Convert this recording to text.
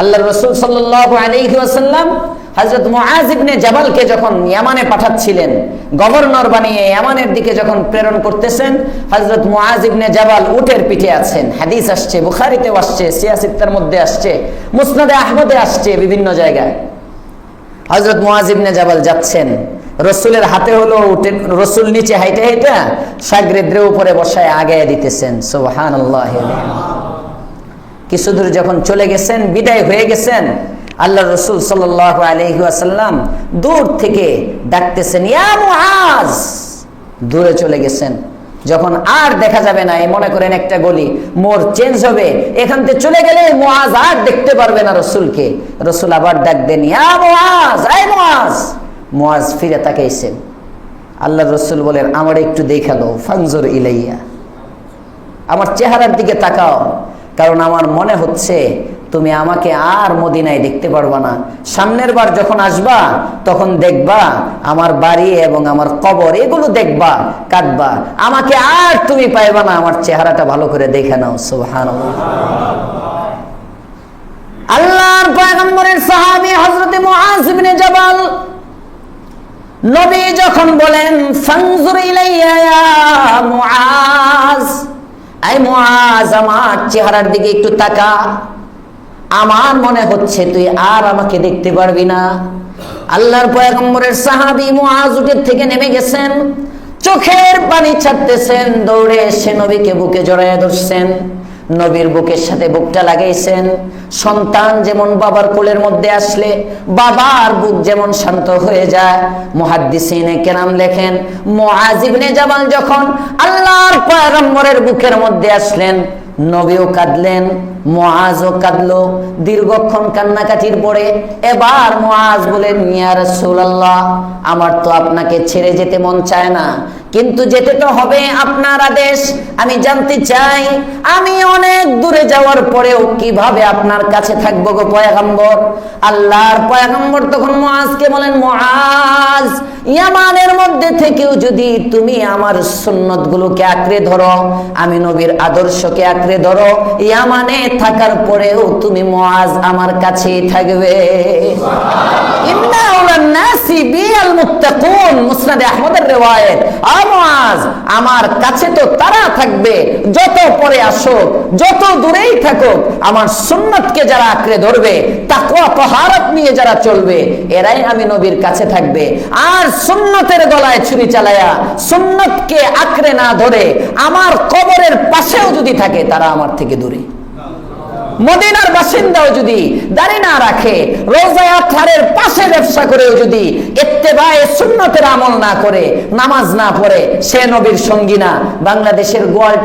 আল্লাহ রসুল সাল্লাহ আলহিহাসাল্লাম হজরত মুআজ ইবনে জাবালকে যখন ইয়ামানে পাঠাচ্ছিলেন, গভর্নর বানিয়ে ইয়ামানের দিকে যখন প্রেরণ করতেছেন হজরত মুআজ ইবনে জাবাল উটের পিঠে আছেন। হাদিস আসছে, বুখারিতেও আসছে সিয়াসিত্তার মধ্যে আসছে, মুসনাদে আহমদে আসছে বিভিন্ন জায়গায়। হজরত মুআজ ইবনে জাবাল যাচ্ছেন, রসুলের হাতে হলো উঠে রসুল নিচে হাইটে হাইটা সাগরেদ্রের উপরে বসায় আগে দিতেছেন। সুবহান আল্লাহ কিছু দূর যখন চলে গেছেন, বিদায় হয়ে গেছেন, আল্লাহ রসুল সাল্লাহ আলহিহাসাল্লাম দূর থেকে ডাকতেছেন দূরে চলে গেছেন। যখন আর দেখা যাবে না, এই মনে করেন একটা গলি মোর চেঞ্জ হবে, এখান থেকে চলে গেলে মুআজ আর দেখতে পারবে না রসুলকে। রসুল আবার ডাক দেন, ইয়া আই মুআজ! মুআজ ফিরে তাকাইছেন। আল্লাহ রসুল বলেন, আমার একটু দেখাল ফানজুর ইলাইয়া। আমার চেহারার দিকে তাকাও। কারণ আমার মনে হচ্ছে তুমি আমাকে আর মদিনায় দেখতে পারবা না। সামনের বার যখন আসবা, তখন দেখবা আমার বাড়ি এবং আমার কবর এগুলো দেখবা কাটবা আমাকে আর তুমি পাইবা না, আমার চেহারাটা ভালো করে দেখে নাও সুবহান আল্লাহর পয়গম্বরের সাহাবী হযরত মুআজ জাবাল নবী যখন বলেন, ফানজুর ইলাইয়া ইয়া মুআজ। আই মুআজ আমার চেহারার দিকে একটু তাকা। আমার মনে হচ্ছে তুই আর আমাকে দেখতে পারবি না। আল্লাহর পয়গম্বরের সাহাবি মুআজ উটের থেকে নেমে গেছেন। চোখের পানি ছাড়তেছেন, দৌড়ে এসে নবীকে বুকে জড়ায় ধরছেন। নবীর বুকের সাথে বুকটা লাগিয়েছেন। সন্তান যেমন বাবার কোলের মধ্যে আসলে, বাবার বুক যেমন শান্ত হয়ে যায়। মুহাদ্দিসিনে কেরাম লেখেন, মুআজ ইবনে জাবাল যখন আল্লাহর পয়গম্বরের বুকের মধ্যে আসলেন, নবীও কাঁদলেন। মুআজও কাঁদলো। দীর্ঘক্ষণ কান্নাকাটির পরে এবার মুআজ বলেন, ইয়া রাসূলুল্লাহ, আমার তো আপনাকে ছেড়ে যেতে মন চায় না। কিন্তু যেতে তো হবে আপনার আদেশ। আমি জানতে চাই, আমি অনেক দূরে যাওয়ার পরেও কীভাবে আপনার কাছে থাকব গো পয়গম্বর? আল্লাহর পয়গম্বর তখন মুআজকে বলেন, মুআজ, ইয়ামানের মধ্যে থেকেও যদি তুমি আমার সুন্নত গুলোকে আঁকড়ে ধরো, আমি নবীর আদর্শকে আঁকড়ে ধরো, ইয়ামানে থাকার পরেও তুমি মুআজ আমার কাছেই থাকবে। আমার কাছে তো তারা থাকবে। যত পরে যত দূরেই থাকুক, আমার সুন্নতকে যারা আঁকড়ে ধরবে তাহারাত নিয়ে যারা চলবে, এরাই আমি নবীর কাছে থাকবে। আর সুন্নতের গলায় ছুরি চালায়া সুন্নতকে আঁকড়ে না ধরে, আমার কবরের পাশেও যদি থাকে, তারা আমার থেকে দূরে। মদিনার বাসিন্দাও যদি দাঁড়িয়ে না রাখে, রোজায় আথারের পাশে ব্যবসা করেও যদি এত্তেবায়ে সুন্নতের আমল না করে, নামাজ না পড়ে, সে নবীর সঙ্গী না। বাংলাদেশের গোয়াল